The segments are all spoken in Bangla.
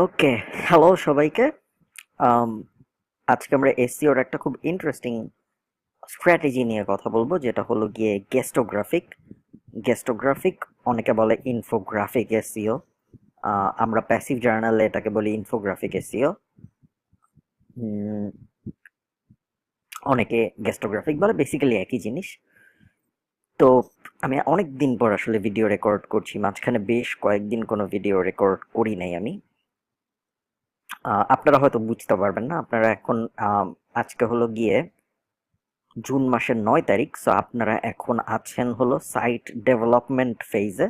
ওকে হ্যালো সবাইকে। আজকে আমরা এসিওর একটা খুব ইন্টারেস্টিং স্ট্র্যাটেজি নিয়ে কথা বলব, যেটা হলো গিয়ে গেস্টোগ্রাফিক গেস্টোগ্রাফিক অনেকে বলে ইনফোগ্রাফিক এসিও আমরা প্যাসিভ জার্নালে এটাকে বলি ইনফোগ্রাফিক এসিও অনেকে গেস্টোগ্রাফিক বলে বেসিক্যালি একই জিনিস। তো আমি অনেক দিন পর আসলে ভিডিও রেকর্ড করছি, মাঝখানে বেশ কয়েকদিন কোনো ভিডিও রেকর্ড করি নাই আমি। আপনারা হয়তো বুঝতে পারবেন না। আপনারা এখন আজকে হলো গিয়ে জুন মাসের নয় তারিখ সো আপনারা এখন আছেন হলো সাইট ডেভেলপমেন্ট ফেজে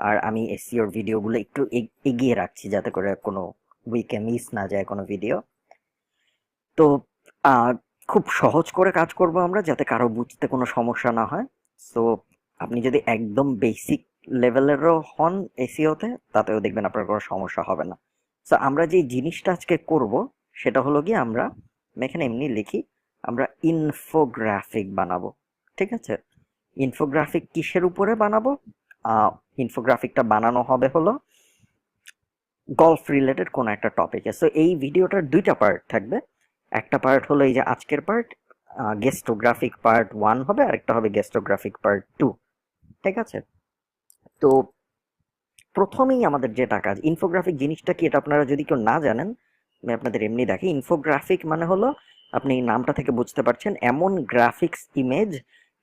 আর আমি এসিওর ভিডিওগুলো একটু এগ- এগিয়ে রাখছি যাতে করে কোনো উইকে মিস না যায় কোনো ভিডিও তো খুব সহজ করে কাজ করব আমরা যাতে কারও বুঝতে কোনো সমস্যা না হয়। সো আপনি যদি একদম বেসিক লেভেলেরও হন এসিওতে তাতেও দেখবেন আপনার কোনো সমস্যা হবে না। সো আমরা যে জিনিসটা আজকে করব, সেটা হলো গিয়ে আমরা এখানে এমনি লিখি, আমরা ইনফোগ্রাফিক বানাবো, ঠিক আছে? ইনফোগ্রাফিক কিসের উপরে বানাবো? ইনফোগ্রাফিকটা বানানো হবে হলো গলফ রিলেটেড কোনো একটা টপিকে সো এই ভিডিওটার দুইটা পার্ট থাকবে। একটা পার্ট হলো এই যে আজকের পার্ট গেস্টোগ্রাফিক পার্ট ওয়ান হবে আর একটা হবে গেস্টোগ্রাফিক পার্ট টু ঠিক আছে? তো প্রথমেই আমাদের যেটা কাজ ইনফোগ্রাফিক জিনিসটা কি এটা আপনারা যদি কেউ না জানেন, আমি আপনাদের এমনি দেখি ইনফোগ্রাফিক মানে হলো আপনি নামটা থেকে বুঝতে পারছেন এমন গ্রাফিক্স ইমেজ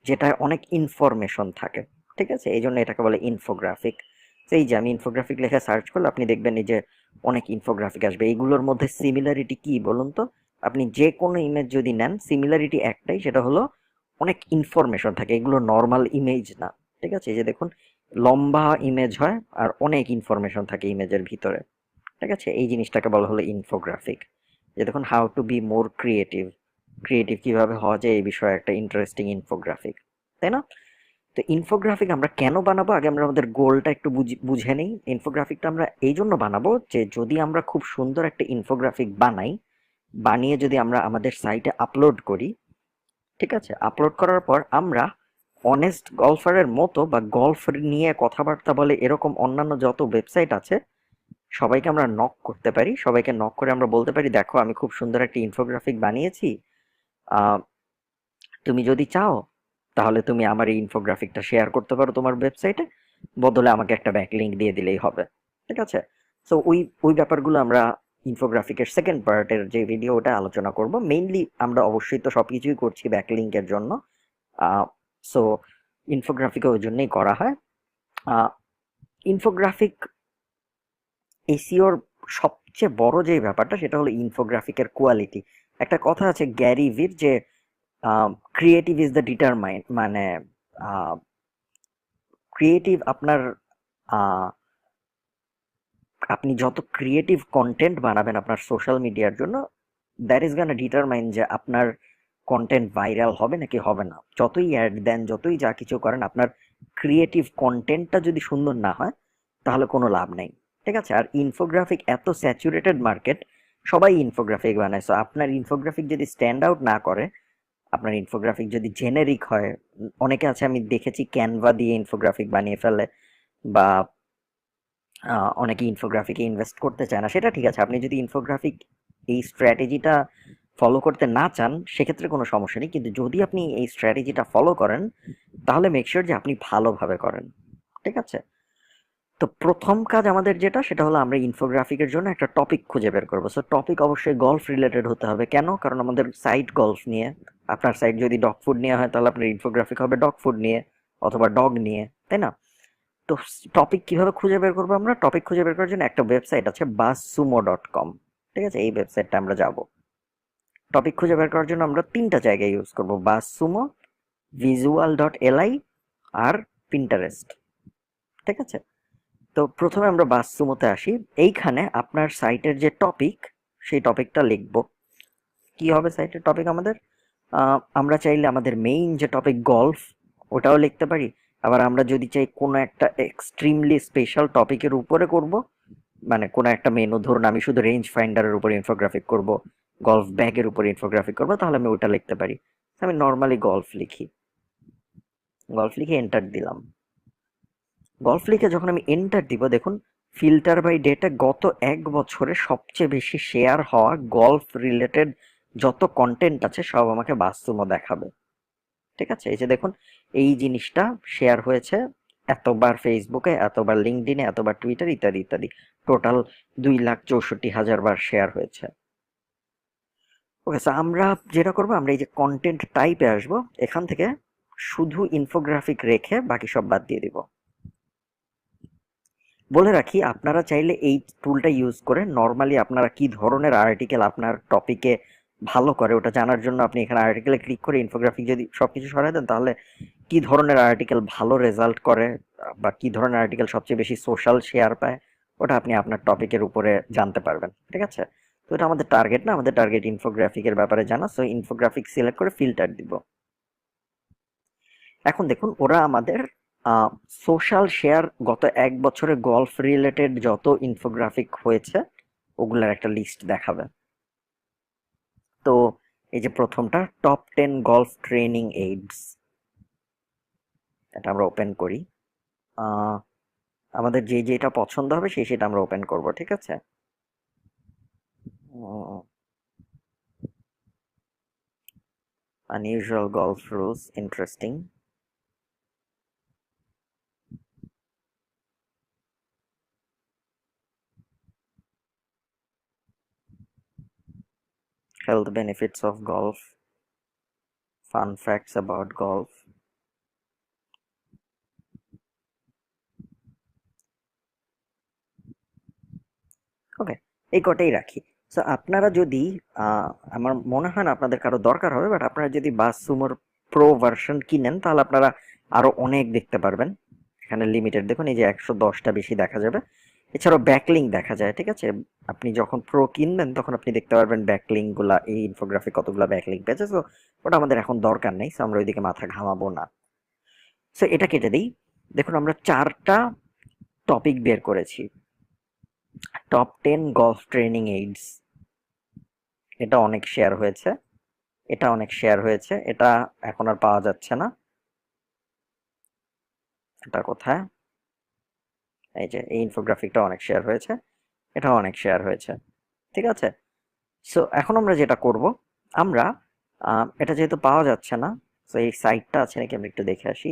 যেটা অনেক ইনফরমেশন থাকে, ঠিক আছে? এই জন্য এটাকে বলে ইনফোগ্রাফিক এই যে আমি ইনফোগ্রাফিক লেখা সার্চ করলে আপনি দেখবেন এই যে অনেক ইনফোগ্রাফিক আসবে। এইগুলোর মধ্যে সিমিলারিটি কি বলুন তো? আপনি যে কোনো ইমেজ যদি নেন সিমিলারিটি একটাই, সেটা হলো অনেক ইনফরমেশন থাকে। এগুলো নর্মাল ইমেজ না, ঠিক আছে? এই যে দেখুন লম্বা ইমেজ হয় আর অনেক ইনফরমেশন থাকে ইমেজের ভিতরে। ঠিক আছে? এই জিনিসটাকে বলা হলো ইনফোগ্রাফিক যে দেখুন how to be more creative creative কীভাবে হওয়া যায় এই বিষয়ে একটা ইন্টারেস্টিং ইনফোগ্রাফিক তাই না? তো ইনফোগ্রাফিক আমরা কেন বানাবো? আগে আমরা আমাদের গোলটা একটু বুঝি- নিই। ইনফোগ্রাফিকটা আমরা এই জন্য বানাবো যে যদি আমরা খুব সুন্দর একটা ইনফোগ্রাফিক বানাই, বানিয়ে যদি আমরা আমাদের সাইটে আপলোড করি, ঠিক আছে? আপলোড করার পর আমরা অনেস্ট গল্ফারের মতো বা গল্ফ নিয়ে কথাবার্তা বলে এরকম অন্যান্য যত ওয়েবসাইট আছে, সবাইকে আমরা নক করতে পারি। সবাইকে নক করে আমরা বলতে পারি, দেখো, আমি খুব সুন্দর একটা ইনফোগ্রাফিক বানিয়েছি। তুমি যদি চাও, তাহলে তুমি আমার এই ইনফোগ্রাফিকটা শেয়ার করতে পারো তোমার ওয়েবসাইটে বদলে আমাকে একটা ব্যাক লিঙ্ক দিয়ে দিলেই হবে। ঠিক আছে? সো ওই ওই ব্যাপারগুলো আমরা ইনফোগ্রাফিকের সেকেন্ড পার্টের যে ভিডিও ওটা আলোচনা করব। মেইনলি আমরা অবশ্যই তো সব কিছুই করছি ব্যাক লিঙ্কের জন্য। সো ইনফোগ্রাফিকে ওই জন্যই করা হয়। ইনফোগ্রাফিক এসিওর সবচেয়ে বড় যে ব্যাপারটা, সেটা হলো ইনফোগ্রাফিকের কোয়ালিটি একটা কথা আছে গ্যারি ভির যে ক্রিয়েটিভ ইজ দ্য ডিটারমাইন মানে ক্রিয়েটিভ আপনার আপনি যত ক্রিয়েটিভ কন্টেন্ট বানাবেন আপনার সোশ্যাল মিডিয়ার জন্য দ্যাট ইজ গান ডিটারমাইন যে আপনার কন্টেন্ট ভাইরাল হবে নাকি হবে না? যতই অ্যাড দেন, যতই যা কিছু করেন, আপনার ক্রিয়েটিভ কন্টেন্টটা যদি সুন্দর না হয়, তাহলে কোনো লাভ নেই। ঠিক আছে? আর ইনফোগ্রাফিক এত স্যাচুরেটেড মার্কেট সবাই ইনফোগ্রাফিক বানায়। সো আপনার ইনফোগ্রাফিক যদি স্ট্যান্ড আউট না করে, আপনার ইনফোগ্রাফিক যদি জেনেরিক হয়, অনেকে আছে, আমি দেখেছি ক্যানভা দিয়ে ইনফোগ্রাফিক বানিয়ে ফেলে, বা অনেকে ইনফোগ্রাফিকে ইনভেস্ট করতে চায় না। সেটা ঠিক আছে, আপনি যদি ইনফোগ্রাফিক এই স্ট্র্যাটেজিটা ফলো করতে না চান, সেক্ষেত্রে কোনো সমস্যা নেই। কিন্তু যদি আপনি এই স্ট্র্যাটেজিটা ফলো করেন, তাহলে মেক শিওর যে আপনি ভালোভাবে করেন। ঠিক আছে? তো প্রথম কাজ আমাদের যেটা, সেটা হলো আমরা ইনফোগ্রাফিকের জন্য একটা টপিক খুঁজে বের করব। সো টপিক অবশ্যই গলফ রিলেটেড হতে হবে। কেন? কারণ আমাদের সাইট গলফ নিয়ে, আপনার সাইট যদি ডগ ফুড নিয়ে হয়, তাহলে আপনার ইনফোগ্রাফিক হবে ডগ ফুড নিয়ে অথবা ডগ নিয়ে, তাই না? তো টপিক কীভাবে খুঁজে বের করব আমরা? টপিক খুঁজে বের করার জন্য একটা ওয়েবসাইট আছে বাসুমো ডট কম ঠিক আছে? এই ওয়েবসাইটটা আমরা যাব। টপিক খুঁজে বের করার জন্য আমরা তিনটা জায়গায় ইউজ করব। বাসুমো ভিজুয়াল ডট এলআই আর পিন্টারেস্ট ঠিক আছে? তো প্রথমে আমরা বাস সুমোতে আসি। এইখানে আপনার সাইটের যে টপিক সেই টপিকটা লিখব। কি হবে সাইটের টপিক আমাদের? আমরা চাইলে আমাদের মেইন যে টপিক গল্ফ ওটাও লিখতে পারি। আবার আমরা যদি চাই কোনো একটা এক্সট্রিমলি স্পেশাল টপিকের উপরে করব মানে কোনো একটা মেনু ধরুন আমি শুধু রেঞ্জ ফাইন্ডারের উপর ইনফোগ্রাফিক করব। গলফ ব্যাগের উপর ইনফোগ্রাফিক করব, তাহলে আমি ওটা লিখতে পারি। আমি নর্মালি গলফ লিখি। গলফ লিখে এন্টার দিলাম। গলফ লিখে যখন আমি এন্টার দিব, দেখুন ফিল্টার বাই ডেটে গত এক বছরে সবচেয়ে বেশি শেয়ার হওয়া গল্ফ রিলেটেড যত কন্টেন্ট আছে, সব আমাকে বাস্তবও দেখাবে। ঠিক আছে? এই যে দেখুন, এই জিনিসটা শেয়ার হয়েছে এতবার ফেসবুকে এতবার লিঙ্কডিনে এতবার টুইটার ইত্যাদি ইত্যাদি। টোটাল দুই লাখ চৌষট্টি হাজার বার শেয়ার হয়েছে। ওকে স্যার আমরা যেটা করব, আমরা এই যে কন্টেন্ট টাইপে আসব, এখান থেকে শুধু ইনফোগ্রাফিক রেখে বাকি সব বাদ দিয়ে দিব। বলে রাখি, আপনারা চাইলে এই টুলটা ইউজ করে নর্মালি আপনারা কি ধরনের আর্টিকেল আপনার টপিকে ভালো করে, ওটা জানার জন্য আপনি এখানে আর্টিকেলে ক্লিক করে ইনফোগ্রাফিক যদি সবকিছু সরাই দেন, তাহলে কি ধরনের আর্টিকেল ভালো রেজাল্ট করে বা কি ধরনের আর্টিকেল সবচেয়ে বেশি সোশ্যাল শেয়ার পায়, ওটা আপনি আপনার টপিকের উপরে জানতে পারবেন, ঠিক আছে? তো এটা আমাদের টার্গেট না? আমাদের টার্গেট ইনফোগ্রাফিকের ব্যাপারে জানা সো ইনফোগ্রাফিক সিলেক্ট করে ফিল্টার দিব। এখন দেখুন, ওরা আমাদের সোশ্যাল শেয়ার গত এক বছরে গল্ফ রিলেটেড যত ইনফোগ্রাফিক হয়েছে, ওগুলার একটা লিস্ট দেখাবে। তো এই যে প্রথমটা top ten golf training aids এটা আমরা ওপেন করি। আমাদের যে যেটা পছন্দ হবে সেই সেটা আমরা ওপেন করব, ঠিক আছে? unusual golf rules interesting health benefits of golf fun facts about golf ওকে এই কটাই রাখি সো আপনারা যদি আমার মনে হয় না আপনাদের কারও দরকার হবে বাট আপনারা যদি বাস সুমোর প্রো ভার্সন কিনেন, তাহলে আপনারা আরও অনেক দেখতে পারবেন। এখানে লিমিটেড দেখুন, এই যে একশো দশটা বেশি দেখা যাবে। এছাড়াও ব্যাকলিং দেখা যায়, ঠিক আছে? আপনি যখন প্রো কিনবেন, তখন আপনি দেখতে পারবেন ব্যাকলিংগুলা, এই ইনফোগ্রাফি কতগুলো ব্যাকলিং পেয়েছে। সো ওটা আমাদের এখন দরকার নেই সো আমরা ওইদিকে মাথা ঘামাবো না। সো এটা কেটে দিই। দেখুন, আমরা চারটা টপিক বের করেছি। Top ten golf training aids এটা অনেক শেয়ার হয়েছে। এটা অনেক শেয়ার হয়েছে। এটা এখন আর পাওয়া যাচ্ছে না। এটা কোথায়? এই যে, এই ইনফোগ্রাফিকটা অনেক শেয়ার হয়েছে। এটা অনেক শেয়ার হয়েছে। ঠিক আছে? সো এখন আমরা যেটা করব, আমরা এটা যেহেতু পাওয়া যাচ্ছে না তো এই সাইটটা আছে নাকি আমরা একটু দেখে আসি।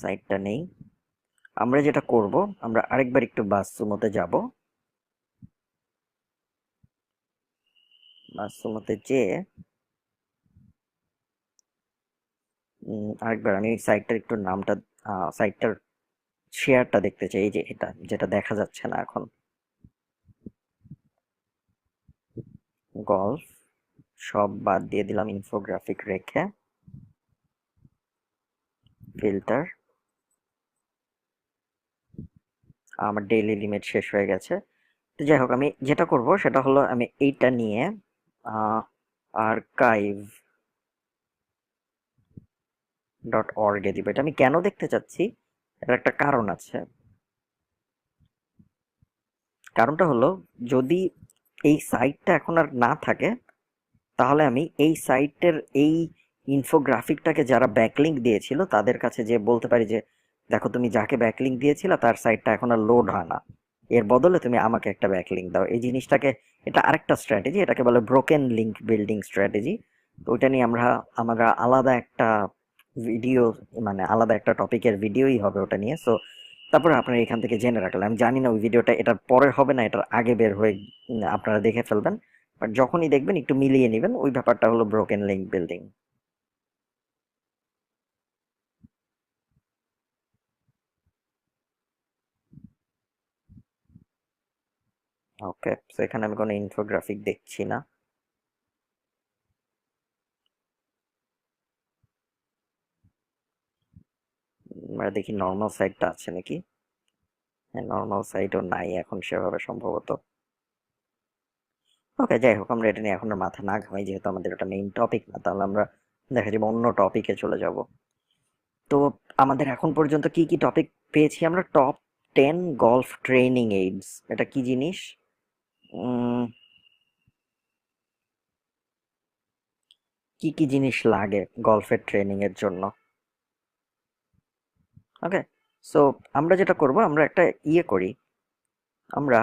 সাইটটা নেই। আমরা যেটা করব আমরা আরেকবার একটু বাসুমতে যাব। বাসুমতে উম, আরেকবার আমি সাইটটার একটু নামটা সাইটটার শেয়ারটা দেখতে চাই যে এটা যেটা দেখা যাচ্ছে না এখন। গল্ফ সব বাদ দিয়ে দিলাম ইনফোগ্রাফিক রেখে। ফিল্টার। আমার ডেইলি লিমিট শেষ হয়ে গেছে। তো যাই হোক, আমি যেটা করব সেটা হলো আমি এইটা নিয়ে আর্কাইভ ডট অর্গে দিব। এটা আমি কেন দেখতে চাচ্ছি? এর একটা কারণ আছে। কারণটা হলো, যদি এই সাইটটা এখন আর না থাকে, তাহলে আমি এই সাইটের এই ইনফোগ্রাফিকটাকে যারা ব্যাকলিঙ্ক দিয়েছিল, তাদের কাছে যে বলতে পারি যে দেখো তুমি যাকে ব্যাকলিঙ্ক দিয়েছিলে তার সাইটটা এখন আর লোড হয় না। এর বদলে তুমি আমাকে একটা ব্যাকলিঙ্ক দাও। এই জিনিসটাকে, এটা আরেকটা স্ট্র্যাটেজি এটাকে বলে ব্রোকেন লিঙ্ক বিল্ডিং স্ট্র্যাটেজি তো ওইটা নিয়ে আমরা আমরা আলাদা একটা ভিডিও মানে আলাদা একটা টপিকের ভিডিওই হবে ওটা নিয়ে। সো তারপরে আপনারা এখান থেকে জেনে রাখলেন। আমি জানি না ওই ভিডিওটা এটার পরে হবে না, এটার আগে বের হয়ে আপনারা দেখে ফেলবেন। বাট যখনই দেখবেন, একটু মিলিয়ে নেবেন। ওই ব্যাপারটা হলো broken link building okay so এখানে আমি কোনো ইনফোগ্রাফিক দেখছি না। আমরা দেখি নর্মাল সাইটটা আছে নাকি? হ্যাঁ নর্মাল সাইটও নাই এখন সেভাবে সম্ভবত। ওকে, যাই হোক, আমরা এটা নিয়ে এখন মাথা না ঘামাই, যেহেতু আমাদের ওটা মেইন টপিক না, তাহলে আমরা দেখা যাবে অন্য টপিকে চলে যাব। তো আমাদের এখন পর্যন্ত কি কি টপিক পেয়েছি আমরা? Top ten golf training aids এটা কি জিনিস? কি কি জিনিস লাগে গল্ফের ট্রেনিং এর জন্য? ওকে সো আমরা যেটা করব, আমরা একটা ইয়ে করি। আমরা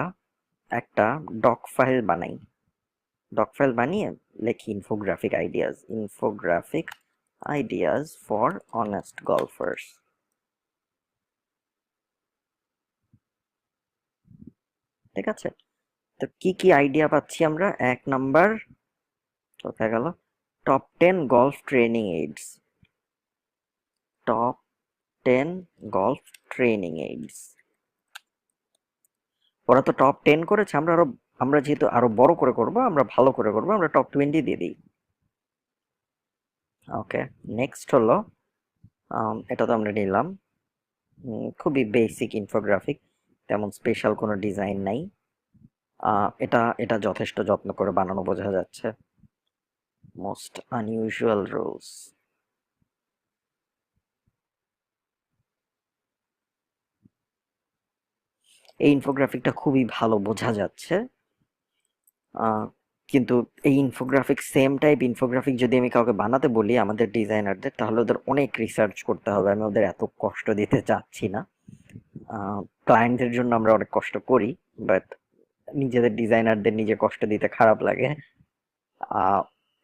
একটা ডক ফাইল বানাই। ডক ফাইল বানিয়ে লেখি infographic ideas infographic ideas for honest golfers ঠিক আছে? তো কি কি আইডিয়া পাচ্ছি আমরা? এক নাম্বার কোথায় গেল? Top ten golf training aids top ten golf training aids ওরা তো টপ টেন করেছে, আমরা আরও, আমরা যেহেতু আরও বড় করে করব, আমরা ভালো করে করব, আমরা টপ টোয়েন্টি দিয়ে দিই। ওকে নেক্সট হলো এটা তো আমরা নিলাম। খুবই বেসিক ইনফোগ্রাফিক তেমন স্পেশাল কোনো ডিজাইন নাই। এটা এটা যথেষ্ট যত্ন করে বানানো বোঝা যাচ্ছে। মোস্ট আনইউজুয়াল রুলস এই ইনফোগ্রাফিকটা খুবই ভালো বোঝা যাচ্ছে। কিন্তু এই ইনফোগ্রাফিক সেম টাইপ ইনফোগ্রাফিক যদি আমি কাউকে বানাতে বলি, আমাদের ডিজাইনারদের তাহলে ওদের অনেক রিসার্চ করতে হবে। আমি ওদের এত কষ্ট দিতে চাচ্ছি না। ক্লায়েন্টদের জন্য আমরা অনেক কষ্ট করি বাট নিজেদের ডিজাইনারদের নিজে কষ্ট দিতে খারাপ লাগে।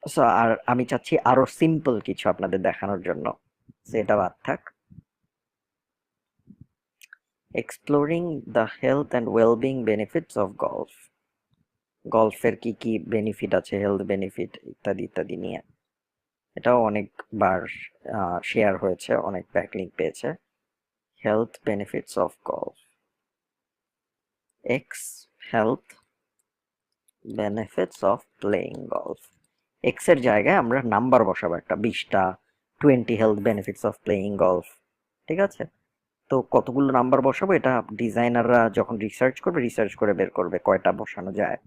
so আর আমি চাচ্ছি আরও সিম্পল কিছু আপনাদের দেখানোর জন্য। সেটা বাদ থাক। Exploring the health and wellbeing benefits of golf গলফের কি কি বেনিফিট আছে হেলথ বেনিফিট ইত্যাদি ইত্যাদি নিয়ে। এটাও অনেকবার শেয়ার হয়েছে, অনেক ব্যাকলিং পেয়েছে। Health benefits of golf X health benefits of playing golf এক্সের জায়গায় আমরা নাম্বার বসাবো একটা, বিশটা twenty health benefits of playing golf ঠিক আছে? তো কতগুলো নাম্বার বসাবো? এটা ডিজাইনাররা যখন রিসার্চ করবে রিসার্চ করে বের করবে কয়টা বসানো যায়।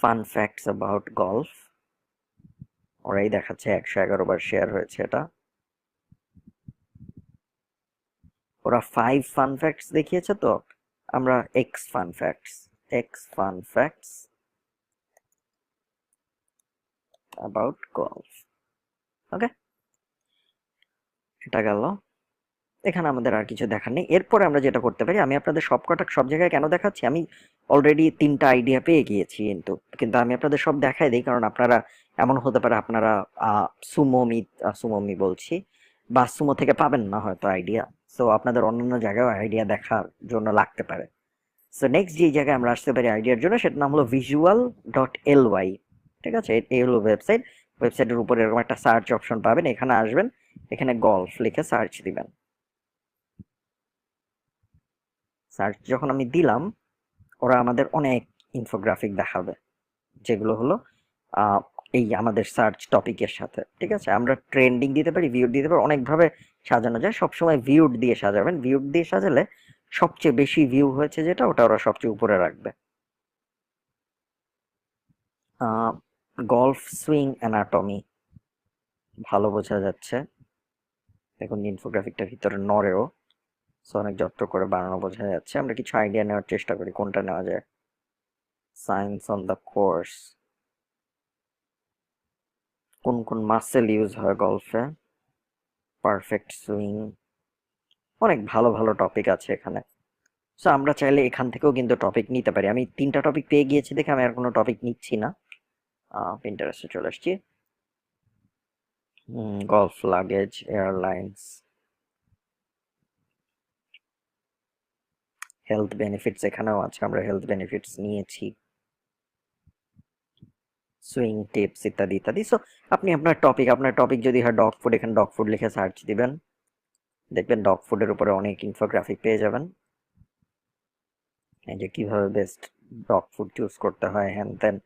ফান ফ্যাক্টস অ্যাবাউট গলফ ওরাই দেখাচ্ছে, একশো এগারো বার শেয়ার হয়েছে এটা। ওরা ফাইভ ফান ফ্যাক্টস দেখিয়েছে তো? আমরা X fun facts X fun facts about golf okay এটা গেল। এখানে আমাদের আর কিছু দেখার নেই। এরপরে আমরা যেটা করতে পারি, আমি আপনাদের সব কটা সব জায়গায় কেন দেখাচ্ছি? আমি অলরেডি তিনটা আইডিয়া পেয়ে গিয়েছি কিন্তু কিন্তু আমি আপনাদের সব দেখাই দিই, কারণ আপনারা, এমন হতে পারে আপনারা সুমোমি সুমোমি বলছি, বা সুমো থেকে পাবেন না হয়তো আইডিয়া সো আপনাদের অন্যান্য জায়গায় আইডিয়া দেখার জন্য লাগতে পারে। সো নেক্সট যে জায়গায় আমরা আসতে পারি আইডিয়ার জন্য, সেটার নাম হলো ভিজুয়াল ডট এল ওয়াই ঠিক আছে? এই হলো ওয়েবসাইট ওয়েবসাইটের উপরে এরকম একটা সার্চ অপশন পাবেন। এখানে আসবেন। এখানে গলফ লিখে সার্চ দিবেন। সার্চ যখন আমি দিলাম, ওরা আমাদের অনেক ইনফোগ্রাফিক দেখাবে। যেগুলো হলো এই আমাদের সার্চ টপিকের সাথে। ঠিক আছে? আমরা ট্রেন্ডিং দিতে পারি ভিউ দিতে পারি। অনেকভাবে সাজানো যায়। সবসময় ভিউড দিয়ে সাজাবেন। ভিউড দিয়ে সাজালে সবচেয়ে বেশি ভিউ হয়েছে যেটা, ওটা ওরা সবচেয়ে উপরে রাখবে। গলফ সুইং অ্যানাটমি ভালো বোঝা যাচ্ছে। দেখুন ইনফোগ্রাফিকটার ভিতরে নড়েও। সো অনেক যত্ন করে বানানো বোঝা যাচ্ছে। আমরা কিছু আইডিয়া নেওয়ার চেষ্টা করি, কোনটা নেওয়া যায়। সায়েন্স অন দ্য কোর্স কোন কোন মাসেল ইউজ হয় গলফে পারফেক্ট সুইং অনেক ভালো ভালো টপিক আছে এখানে। সো আমরা চাইলে এখান থেকেও কিন্তু টপিক নিতে পারি। আমি তিনটা টপিক পেয়ে গিয়েছি দেখে আমি আর কোনো টপিক নিচ্ছি না। পিন্টারেস্টে চলে আসছি। Golf luggage airlines health benefits এখানেও আছে, আমরা হেলথ বেনিফিটস নিয়েছি। সুইং টিপস ইত্যাদি ইত্যাদি। সো আপনি আপনার টপিক আপনার টপিক যদি হয় ডগ ফুড এখানে ডগ ফুড লিখে সার্চ দিবেন। দেখবেন ডগ ফুডের উপরে অনেক ইনফোগ্রাফিক পেয়ে যাবেন। যে কীভাবে বেস্ট ডগ ফুড চুজ করতে হয় হ্যান ত্যান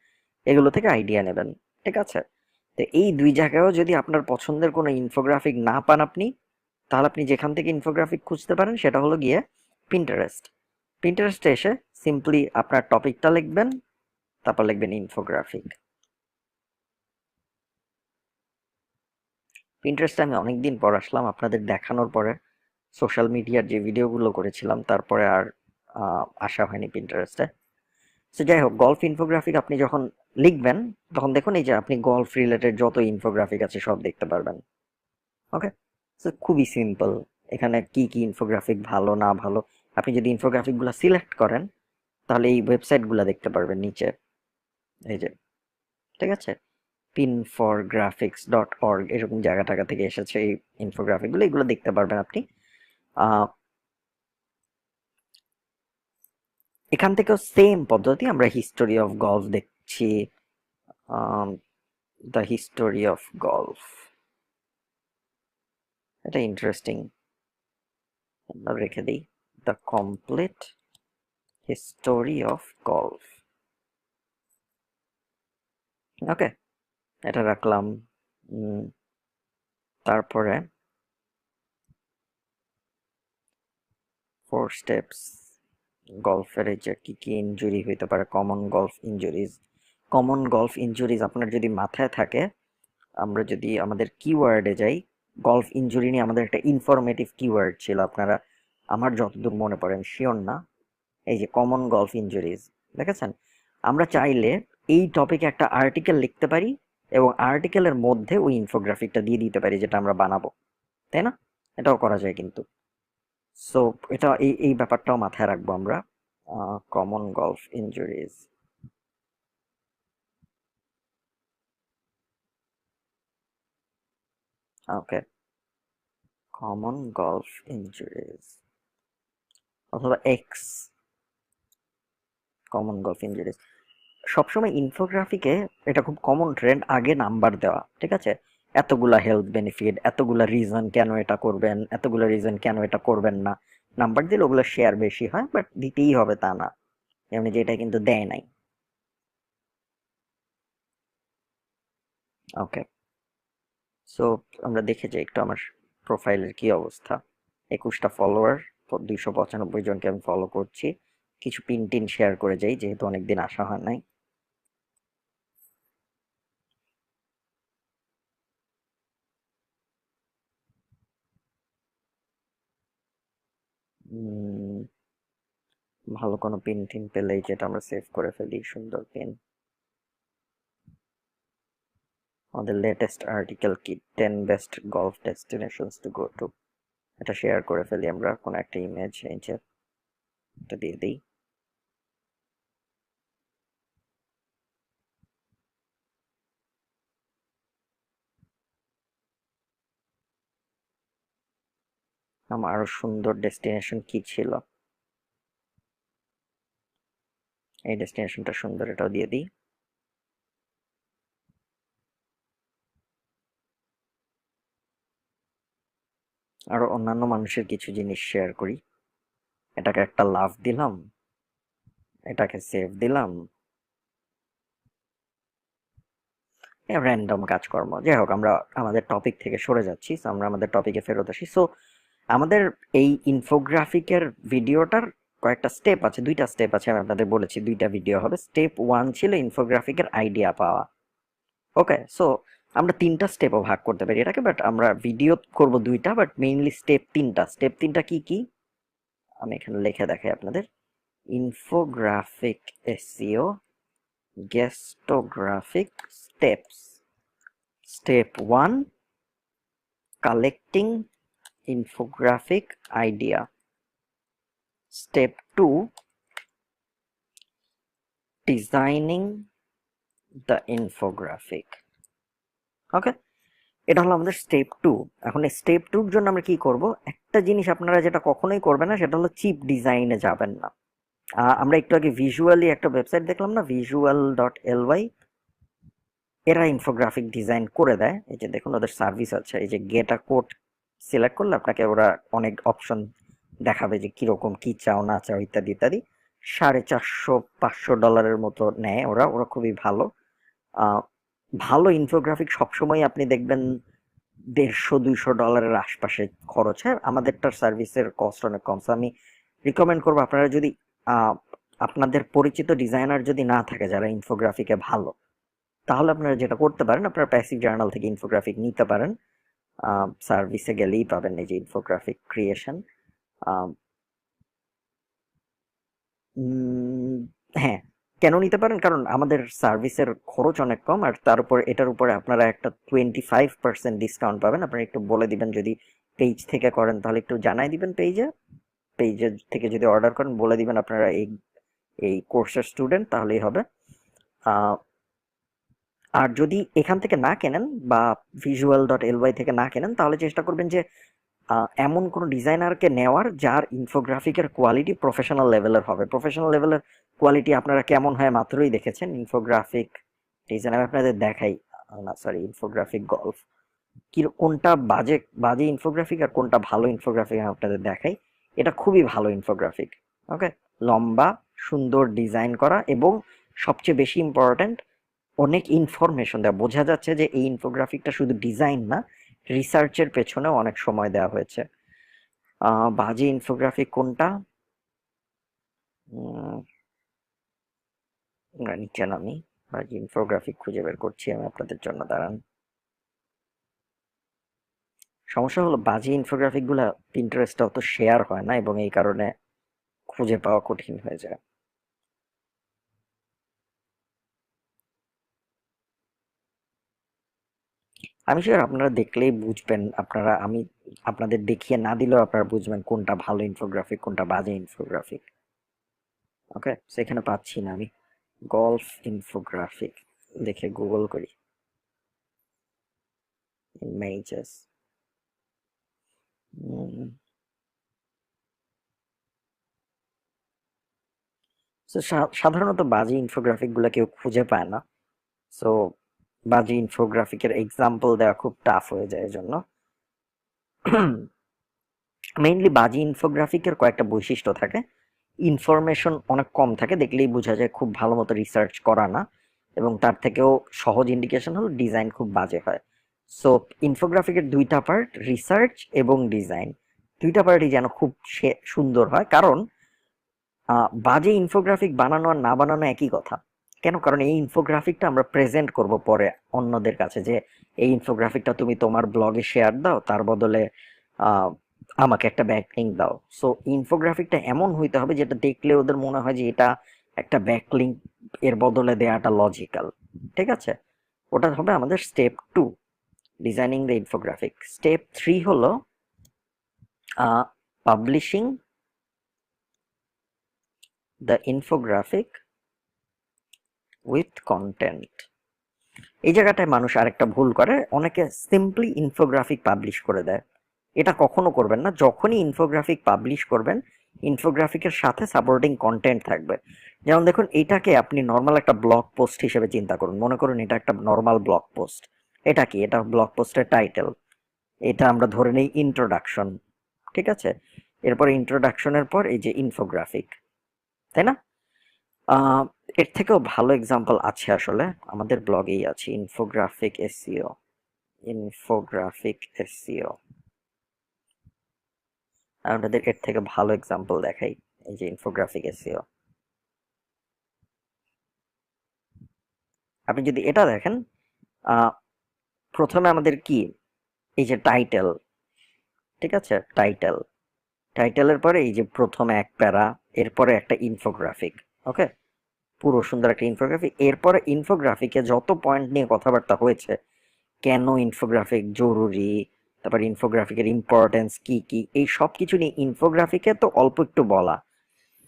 এগুলো থেকে আইডিয়া নেবেন। ঠিক আছে? তো এই দুই জায়গায়ও যদি আপনার পছন্দের কোনো ইনফোগ্রাফিক না পান আপনি, তাহলে আপনি যেখান থেকে ইনফোগ্রাফিক খুঁজতে পারেন, সেটা হলো গিয়ে পিন্টারেস্ট পিন্টারেস্টে এসে সিম্পলি আপনার টপিকটা লিখবেন, তারপর লিখবেন ইনফোগ্রাফিক পিন্টারেস্টে আমি অনেকদিন পর আসলাম আপনাদের দেখানোর পরে। সোশ্যাল মিডিয়ার যে ভিডিওগুলো করেছিলাম, তারপরে আর আসা হয়নি পিন্টারেস্টে সো যাই হোক, গল্ফ ইনফোগ্রাফিক আপনি যখন লিখবেন, তখন দেখুন এই যে আপনি গল্ফ রিলেটেড যত ইনফোগ্রাফিক আছে সব দেখতে পারবেন। ওকে সো খুবই সিম্পল এখানে কি কি ইনফোগ্রাফিক ভালো, না ভালো? আপনি যদি ইনফোগ্রাফিকগুলো সিলেক্ট করেন, তাহলে এই ওয়েবসাইটগুলো দেখতে পারবেন নিচে। এই যে, ঠিক আছে? পিন ফর গ্রাফিক্স ডট এরকম জায়গা টাকা থেকে এসেছে এই ইনফোগ্রাফিকগুলো এগুলো দেখতে পারবেন আপনি। এখান থেকেও সেম পদ্ধতি, আমরা হিস্টোরি অফ গলফ দেখছি দ্য হিস্টোরি অফ গলফ এটা ইন্টারেস্টিং আমরা রেখে দিই। The complete history of golf okay এটা রাখলাম। তারপরে ফোর স্টেপস গলফের যে কি কি ইনজুরি হইতে পারে common golf injuries common golf injuries আপনার যদি মাথায় থাকে, আমরা যদি আমাদের কিওয়ার্ডে যাই গলফ ইনজুরি নিয়ে আমাদের একটা ইনফরমেটিভ কিওয়ার্ড ছিল। আপনারা আমার যতদূর মনে পড়ে আমি শিওর না? এই যে কমন গলফ ইনজুরিজ দেখেছেন? আমরা চাইলে এই টপিকে একটা আর্টিকেল লিখতে পারি এবং আর্টিকেলের মধ্যে ওই ইনফোগ্রাফিকটা দিয়ে দিতে পারি যেটা আমরা বানাবো, তাই না? এটাও করা যায় কিন্তু। সো এটা এই এই ব্যাপারটাও মাথায় রাখব আমরা। Common golf injuries okay common golf injuries অথবা এক্স কমন গলফ ইনজুরিজ সবসময় ইনফোগ্রাফিকে এটা খুব কমন ট্রেন্ড আগে নাম্বার দেওয়া, ঠিক আছে? এতগুলা হেলথ বেনিফিট এতগুলা রিজন কেন এটা করবেন, এতগুলা রিজন কেন এটা করবেন না। নাম্বার দিলে ওগুলো শেয়ার বেশি হয় বাট দিতেই হবে তা না। এমনি যে এটা কিন্তু দেয় নাই। ওকে সো আমরা দেখে যাই একটু আমার প্রোফাইলের কি অবস্থা। একুশটা ফলোয়ার দুইশো পঁচানব্বই জনকে আমি ফলো করছি। কিছু পিন টিন শেয়ার করে যাই, যেহেতু অনেকদিন আসা হয় নাই। ভালো কোনো পিন টিন পেলেই যেটা আমরা সেভ করে ফেলি, সুন্দর পিন আমাদের লেটেস্ট আর্টিকেল কি? Ten best golf destinations to go to এটা শেয়ার করে ফেলি আমরা, কোনো একটা ইমেজ যে, এটা দিয়ে দিই। আমার আরও সুন্দর ডেস্টিনেশন কি ছিল? এই ডেস্টিনেশনটা সুন্দর, এটাও দিয়ে দিই। আরও অন্যান্য মানুষের কিছু জিনিস শেয়ার করি। এটাকে একটা লাভ দিলাম। এটাকে সেভ দিলাম। র্যান্ডম কাজকর্ম। যাই হোক, আমরা আমাদের টপিক থেকে সরে যাচ্ছি। আমরা আমাদের টপিকে ফেরত আসি। সো আমাদের এই ইনফোগ্রাফিকের ভিডিওটার কয়েকটা স্টেপ আছে, দুইটা স্টেপ আছে, আমি আপনাদের বলেছি, দুইটা ভিডিও হবে। স্টেপ ওয়ান ছিল ইনফোগ্রাফিকের আইডিয়া পাওয়া। ওকে সো আমরা তিনটা স্টেপও ভাগ করতে পারি এটাকে বাট আমরা ভিডিও করব দুইটা বাট মেইনলি স্টেপ তিনটা। স্টেপ তিনটা কি কি? আমি এখানে লিখে দেখাই আপনাদের। Infographic SEO guestographic steps step one collecting infographic idea. Step 2 Designing the infographic. Okay এটা হলো আমাদের স্টেপ টু এখন এই স্টেপ টুর জন্য আমরা কি করব? একটা জিনিস আপনারা যেটা কখনোই করবেন না, সেটা হলো চিপ ডিজাইনে যাবেন না। আমরা একটু আগে ভিজুয়ালি একটা ওয়েবসাইট দেখলাম না? ভিজুয়াল ডট এলওয়াই এরা ইনফোগ্রাফিক ডিজাইন করে দেয়। এই যে দেখুন, ওদের সার্ভিস আছে। এই যে গেট কোড সিলেক্ট করলে আপনাকে ওরা অনেক অপশন দেখাবে যে কীরকম কি চাও, না চাও ইত্যাদি ইত্যাদি। সাড়ে চারশো, পাঁচশো ডলারের মতো নেয় ওরা ওরা খুবই ভালো। ভালো ইনফোগ্রাফিক সবসময় আপনি দেখবেন দেড়শো, দুইশো ডলারের আশপাশে খরচ। হয়, আমাদেরটার সার্ভিসের কস্ট অনেক কম। আমি রিকমেন্ড করব আপনারা যদি আপনাদের পরিচিত ডিজাইনার যদি না থাকে যারা ইনফোগ্রাফিকে ভালো, তাহলে আপনারা যেটা করতে পারেন, আপনারা প্যাসিভ জার্নাল থেকে ইনফোগ্রাফিক নিতে পারেন। সার্ভিসে গেলেই পাবেন এই যে ইনফোগ্রাফিক ক্রিয়েশন হ্যাঁ কেন নিতে পারেন? কারণ আমাদের সার্ভিসের খরচ অনেক কম, আর তার উপর, এটার উপরে আপনারা একটা টোয়েন্টি ফাইভ পার্সেন্ট ডিসকাউন্ট পাবেন। আপনারা একটু বলে দিবেন, যদি পেজ থেকে করেন, তাহলে একটু জানাই দিবেন পেজে পেজের থেকে যদি অর্ডার করেন, বলে দিবেন আপনারা এই এই কোর্সের স্টুডেন্ট তাহলেই হবে। আর যদি এখান থেকে না কেনেন বা ভিজুয়াল ডট এলওয়াই থেকে না কেনেন, তাহলে চেষ্টা করবেন যে এমন কোনো ডিজাইনারকে নেওয়ার যার ইনফোগ্রাফিকের কোয়ালিটি প্রফেশনাল লেভেলের হবে। প্রফেশনাল লেভেলের কোয়ালিটি আপনারা কেমন হয় মাত্রই দেখেছেন। ইনফোগ্রাফিক ডিজাইন আমি আপনাদের দেখাই। না সরি ইনফোগ্রাফিক গল্ফ কি, কোনটা বাজে বাজে ইনফোগ্রাফিক আর কোনটা ভালো ইনফোগ্রাফিক আমি আপনাদের দেখাই। এটা খুবই ভালো ইনফোগ্রাফিক ওকে লম্বা, সুন্দর ডিজাইন করা এবং সবচেয়ে বেশি ইম্পর্ট্যান্ট অনেক ইনফরমেশন দেওয়া বোঝা যাচ্ছে যে এই ইনফোগ্রাফিকটা শুধু ডিজাইন না রিসার্চের পেছনেও অনেক সময় দেওয়া হয়েছে। বাজে ইনফোগ্রাফিক কোনটা? নিচে নামি। বাজে ইনফোগ্রাফিক খুঁজে বের করছি আমি আপনাদের জন্য, দাঁড়ান। সমস্যা হলো বাজে ইনফোগ্রাফিকগুলা পিন্টারেস্টে অত শেয়ার হয় না এবং এই কারণে খুঁজে পাওয়া কঠিন হয়ে যায়। আমি শিওর আপনারা দেখলেই বুঝবেন, আপনারা আমি আপনাদের দেখিয়ে না দিলেও আপনারা বুঝবেন কোনটা ভালো ইনফোগ্রাফিক কোনটা বাজে ইনফোগ্রাফিক ওকে সেখানে পাচ্ছি না আমি। গল্ফ ইনফোগ্রাফিক দেখে গুগল করি। ইমেজেস সাধারণত বাজে ইনফোগ্রাফিকগুলো কেউ খুঁজে পায় না। সো বাজে ইনফোগ্রাফিকের এক্সাম্পল দেওয়া খুব টাফ হয়ে যায় এজন্য। মেইনলি বাজি ইনফোগ্রাফিকের কয়েকটা বৈশিষ্ট্য থাকে। ইনফরমেশন অনেক কম থাকে, দেখলেই বোঝা যায় খুব ভালো মতো রিসার্চ করা না এবং তার থেকেও সহজ ইন্ডিকেশন হলো ডিজাইন খুব বাজে হয়। সো ইনফোগ্রাফিকের দুইটা পার্ট রিসার্চ এবং ডিজাইন দুইটা পার্টই যেন খুব সুন্দর হয়। কারণ বাজে ইনফোগ্রাফিক বানানো আর না বানানো একই কথা। কেন? কারণ এই ইনফোগ্রাফিকটা আমরা প্রেজেন্ট করব পরে অন্যদের কাছে যে, এই ইনফোগ্রাফিকটা তুমি তোমার ব্লগে শেয়ার দাও, তার বদলে আমাকে একটা ব্যাকলিঙ্ক দাও। সো ইনফোগ্রাফিকটা এমন হইতে হবে যেটা দেখলে ওদের মনে হয় যে, এটা একটা ব্যাকলিঙ্ক এর বদলে দেওয়াটা লজিক্যাল ঠিক আছে? ওটা হবে আমাদের step two designing the infographic step three হলো publishing the infographic with content এই জায়গাটায় মানুষ আরেকটা ভুল করে, অনেকে সিম্পলি ইনফোগ্রাফিক পাবলিশ করে দেয়। এটা কখনো করবেন না, যখনই ইনফোগ্রাফিক পাবলিশ করবেন ইনফোগ্রাফিকের সাথে সাপোর্টিং কন্টেন্ট থাকবে। যেমন দেখুন, এটাকে আপনি নর্মাল একটা ব্লগ পোস্ট হিসেবে চিন্তা করুন। মনে করুন, এটা একটা নর্মাল ব্লগ পোস্ট এটা কি? এটা ব্লগ পোস্টের টাইটেল এটা আমরা ধরে নেই ইন্ট্রোডাকশন ঠিক আছে? এরপর ইন্ট্রোডাকশনের পর এই যে ইনফোগ্রাফিক তাই না? এর থেকেও ভালো এক্সাম্পল আছে আসলে। আমাদের ব্লগেই আছে ইনফোগ্রাফিক এসিও ইনফোগ্রাফিক এসিও আপনাদের এর থেকে ভালো এক্সাম্পল দেখাই, এই যে ইনফোগ্রাফিক এসিও আপনি যদি এটা দেখেন প্রথমে আমাদের কি? এই যে টাইটেল ঠিক আছে? টাইটেল টাইটেলের পরে এই যে প্রথমে এক প্যারা, এরপরে একটা ইনফোগ্রাফিক ওকে পুরো সুন্দর একটা ইনফোগ্রাফিক এরপরে ইনফোগ্রাফিকে যত পয়েন্ট নিয়ে কথাবার্তা হয়েছে, কেন ইনফোগ্রাফিক জরুরি, তারপর ইনফোগ্রাফিকের ইম্পর্টেন্স কি কি, এই সব কিছু নিয়ে ইনফোগ্রাফিকে তো অল্প একটু বলা,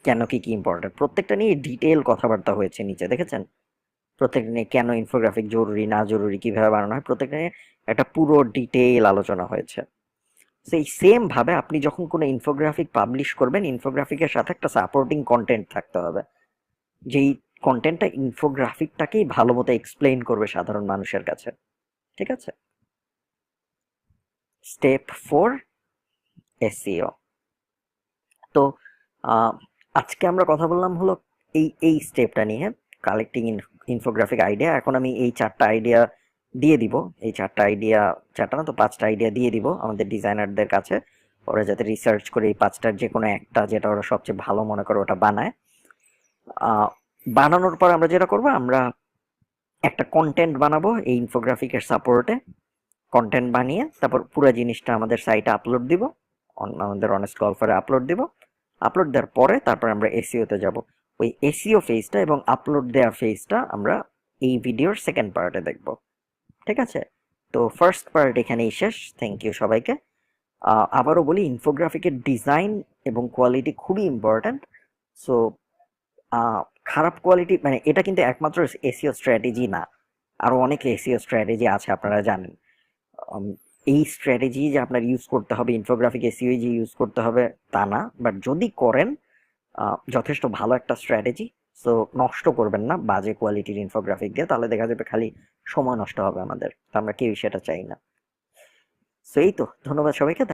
কেন কি কি ইম্পর্টেন্ট প্রত্যেকটা নিয়ে ডিটেল কথাবার্তা হয়েছে নিচে, দেখেছেন? প্রত্যেকটা নিয়ে কেন ইনফোগ্রাফিক জরুরি, না জরুরি, কীভাবে বানানো হয়, প্রত্যেকটা নিয়ে একটা পুরো ডিটেল আলোচনা হয়েছে। সেই সেম ভাবে আপনি যখন কোনো ইনফোগ্রাফিক পাবলিশ করবেন ইনফোগ্রাফিকের সাথে একটা সাপোর্টিং কন্টেন্ট থাকতে হবে। যেই কন্টেন্টটা ইনফোগ্রাফিকটাকেই ভালো মতো এক্সপ্লেইন করবে সাধারণ মানুষের কাছে। ঠিক আছে? স্টেপ ফোর এসিও তো আজকে আমরা কথা বললাম হলো এই এই স্টেপটা নিয়ে কালেক্টিং ইনফোগ্রাফিক আইডিয়া এখন আমি এই চারটা আইডিয়া দিয়ে দিব। এই চারটা আইডিয়া চারটা না তো পাঁচটা আইডিয়া দিয়ে দিব আমাদের ডিজাইনারদের কাছে। ওরা যাতে রিসার্চ করে এই পাঁচটার যে কোনো একটা যেটা ওরা সবচেয়ে ভালো মনে করে ওটা বানায়। বানানোর পর আমরা যেটা করব, আমরা একটা কন্টেন্ট বানাবো এই ইনফোগ্রাফিকের সাপোর্টে কন্টেন্ট বানিয়ে তারপর পুরো জিনিসটা আমাদের সাইটে আপলোড দিব আমাদের অনেস্ট গল্ফারে আপলোড দিব। আপলোড দেওয়ার পরে তারপর আমরা এসিওতে যাব। ওই এসিও ফেজটা এবং আপলোড দেওয়ার ফেজটা আমরা এই ভিডিওর সেকেন্ড পার্টে দেখব। ঠিক আছে? তো ফার্স্ট পার্ট এখানেই শেষ। থ্যাংক ইউ সবাইকে। আবারও বলি ইনফোগ্রাফিকের ডিজাইন এবং কোয়ালিটি খুবই ইম্পর্ট্যান্ট সো খারাপ কোয়ালিটি মানে এটা কিন্তু একমাত্র এসিও স্ট্র্যাটেজি না। আরও অনেক এসিও স্ট্র্যাটেজি আছে, আপনারা জানেন। এই স্ট্র্যাটেজি যে আপনার ইউজ করতে হবে ইনফোগ্রাফিক এসিও যে ইউজ করতে হবে, তা না। বাট যদি করেন যথেষ্ট ভালো একটা স্ট্র্যাটেজি সো নষ্ট করবেন না বাজে কোয়ালিটির ইনফোগ্রাফিক দিয়ে, তাহলে দেখা যাবে খালি সময় নষ্ট হবে আমাদের। তো আমরা কেউই সেটা চাই না। সো এই তো। ধন্যবাদ সবাইকে।